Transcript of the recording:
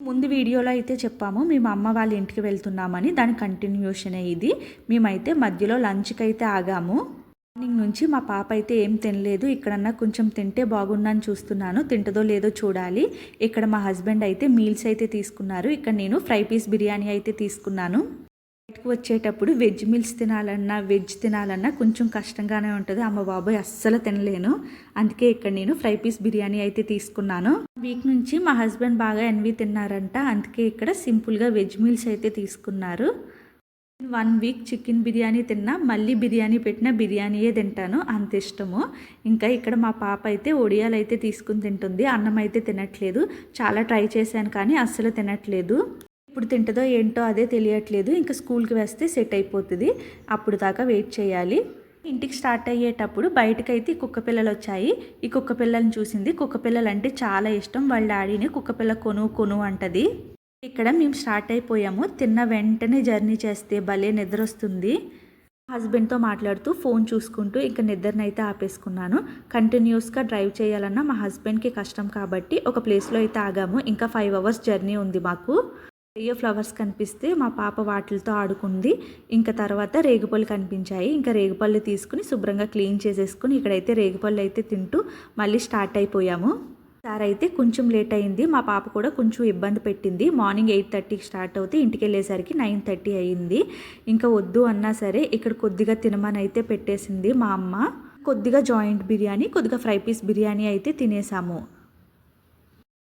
ముందు వీడియోలో అయితే చెప్పాము మేము అమ్మ వాళ్ళ ఇంటికి వెళ్తున్నామని దాని కంటిన్యూషనే ఇది. మేమైతే మధ్యలో లంచ్కి అయితే ఆగాము. మార్నింగ్ నుంచి మా పాప అయితే ఏం తినలేదు ఇక్కడన్నా కొంచెం తింటే బాగుందని చూస్తున్నాను తింటదో లేదో చూడాలి. ఇక్కడ మా హస్బెండ్ అయితే మీల్స్ అయితే తీసుకున్నారు ఇక్కడ నేను ఫ్రై పీస్ బిర్యానీ అయితే తీసుకున్నాను. బయటకు వచ్చేటప్పుడు వెజ్ మీల్స్ తినాలన్నా వెజ్ తినాలన్నా కొంచెం కష్టంగానే ఉంటుంది. అమ్మ బాబాయ్ అస్సలు తినలేను. అందుకే ఇక్కడ నేను ఫ్రై పీస్ బిర్యానీ అయితే తీసుకున్నాను. వీక్ నుంచి మా హస్బెండ్ బాగా ఎన్వి తిన్నారంట. అందుకే ఇక్కడ సింపుల్గా వెజ్ మీల్స్ అయితే తీసుకున్నారు. వన్ వీక్ చికెన్ బిర్యానీ తిన్నా మళ్ళీ బిర్యానీ పెట్టిన బిర్యానీయే తింటాను. అంత ఇష్టము. ఇంకా ఇక్కడ మా పాప అయితే ఒడియాలు అయితే తీసుకుని తింటుంది. అన్నం అయితే తినట్లేదు. చాలా ట్రై చేశాను కానీ అస్సలు తినట్లేదు. ఇప్పుడు తింటుందో ఏంటో అదే తెలియట్లేదు. ఇంకా స్కూల్కి వేస్తే సెట్ అయిపోతుంది. అప్పుడు దాకా వెయిట్ చేయాలి. ఇంటికి స్టార్ట్ అయ్యేటప్పుడు బయటకైతే ఈ కుక్క పిల్లలు వచ్చాయి. ఈ కుక్క పిల్లల్ని చూసింది. కుక్క పిల్లలు అంటే చాలా ఇష్టం. వాళ్ళ డాడీని కుక్క పిల్ల కొను కొను అంటది. ఇక్కడ మేము స్టార్ట్ అయిపోయాము. తిన్న వెంటనే జర్నీ చేస్తే భలే నిద్ర వస్తుంది. హస్బెండ్తో మాట్లాడుతూ ఫోన్ చూసుకుంటూ ఇంకా నిద్రనైతే ఆపేసుకున్నాను. కంటిన్యూస్గా డ్రైవ్ చేయాలన్నా మా హస్బెండ్కి కష్టం కాబట్టి ఒక ప్లేస్లో అయితే ఆగాము. ఇంకా ఫైవ్ అవర్స్ జర్నీ ఉంది మాకు. అయ్యో ఫ్లవర్స్ కనిపిస్తే మా పాప వాటిలతో ఆడుకుంది. ఇంకా తర్వాత రేగుపళ్ళు కనిపించాయి. ఇంకా రేగుపళ్ళు తీసుకుని శుభ్రంగా క్లీన్ చేసేసుకుని ఇక్కడైతే రేగుపళ్ళు అయితే తింటూ మళ్ళీ స్టార్ట్ అయిపోయాము. సార్ అయితే కొంచెం లేట్ అయింది. మా పాప కూడా కొంచెం ఇబ్బంది పెట్టింది. మార్నింగ్ ఎయిట్ థర్టీకి స్టార్ట్ అవుతే ఇంటికి వెళ్ళేసరికి నైన్ థర్టీ అయ్యింది ఇంకా వద్దు అన్నా సరే ఇక్కడ కొద్దిగా తినమని అయితే పెట్టేసింది మా అమ్మ. కొద్దిగా జాయింట్ బిర్యానీ కొద్దిగా ఫ్రై పీస్ బిర్యానీ అయితే తినేసాము.